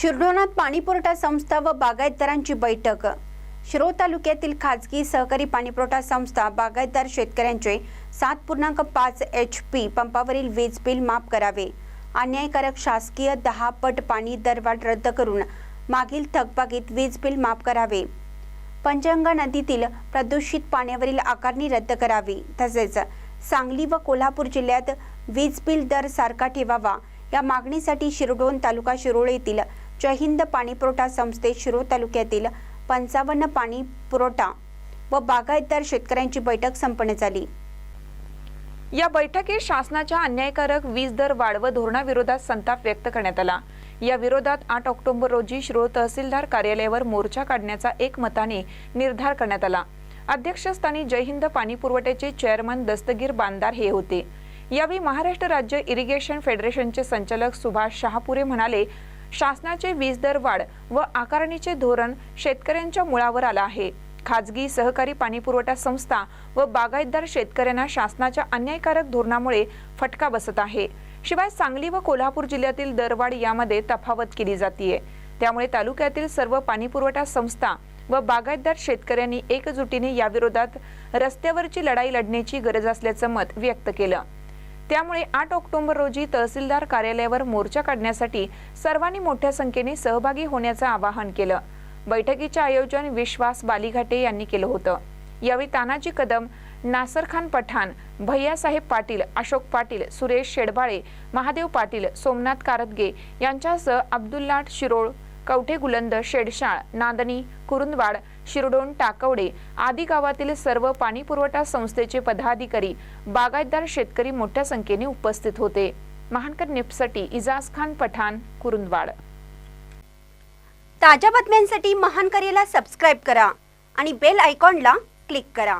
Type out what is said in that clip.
शिरढोणात पाणीपुरवठा संस्था व बागायतदारांची बैठक. शिरो तालुक्यातील खाजगी सहकारी पाणीपुरवठा संस्था बागायतदार शेतकऱ्यांचे सात पूर्णांक पाच एच पी पंपावरील वीज बिल माफ करावे. अन्यायकारक शासकीय दहा पट पाणी दरवाढ रद्द करून मागील थकबाकीत वीज बिल माफ करावे. पंचगंगा नदीतील प्रदूषित पाण्यावरील आकारणी रद्द करावी. तसेच सांगली व कोल्हापूर जिल्ह्यात वीज बिल दर सारखा ठेवावा. या मागणीसाठी शिरडोन तालुका शिरोळ येथील जय हिंद पाणीपुरवठा संस्थेत शिरो तालुक्यातील पंचावन्न पाणी पुरवठा व बागायतदार शेतकऱ्यांची बैठक संपन्न झाली. या बैठकीत शासनाच्या अन्यायकारक वीज दर वाढ व धोरणाविरोधात संताप व्यक्त करण्यात आला. या विरोधात आठ ऑक्टोबर रोजी शिरो तहसीलदार कार्यालयावर मोर्चा काढण्याचा एकमताने निर्धार करण्यात आला. अध्यक्षस्थानी जय हिंद पाणी पुरवठ्याचे चेअरमन दस्तगीर बांदार हे होते. यावेळी महाराष्ट्र राज्य इरिगेशन फेडरेशनचे संचालक सुभाष शहापुरे म्हणाले शासनाचे वीज दर वाढ व आकारणीचे धोरण शेतकऱ्यांच्या मुळावर आलं आहे. खाजगी सहकारी पाणीपुरवठा संस्था व बागायतदार शेतकऱ्यांना शासनाच्या अन्यायकारक धोरणामुळे फटका बसत आहे. शिवाय सांगली व कोल्हापूर जिल्ह्यातील दरवाढ यामध्ये तफावत केली जाते त्यामुळे तालुक्यातील सर्व पाणीपुरवठा संस्था व बागायतदार शेतकऱ्यांनी एकजुटीने याविरोधात रस्त्यावरची लढाई लढण्याची गरज असल्याचं मत व्यक्त केलं. त्यामुळे आठ ऑक्टोबर रोजी तहसीलदार कार्यालयावर मोर्चा काढण्यासाठी सर्वांनी मोठ्या संख्येने सहभागी होण्याचं आवाहन केलं. बैठकीचे आयोजन विश्वास बालीघाटे यांनी केलं होतं. यावेळी तानाजी कदम नासर खान पठाण भैयासाहेब पाटील अशोक पाटील सुरेश शेडबाळे महादेव पाटील सोमनाथ कारदगे यांच्यासह अब्दुल्लाट शिरोळ कवठे गुलंद शेडशाळ नांदणी कुरुंदवाड शिरडोण टाकवडे आदी गावातील सर्व पाणी पुरवठा संस्थेचे पदाधिकारी बागायतदार शेतकरी मोठ्या संख्येने उपस्थित होते. महानकर निपसाठी इजाज खान पठाण कुरुंदवाड. ताज्या बातम्यांसाठी महानकरेला सबस्क्राईब करा आणि बेल आयकॉनला क्लिक करा.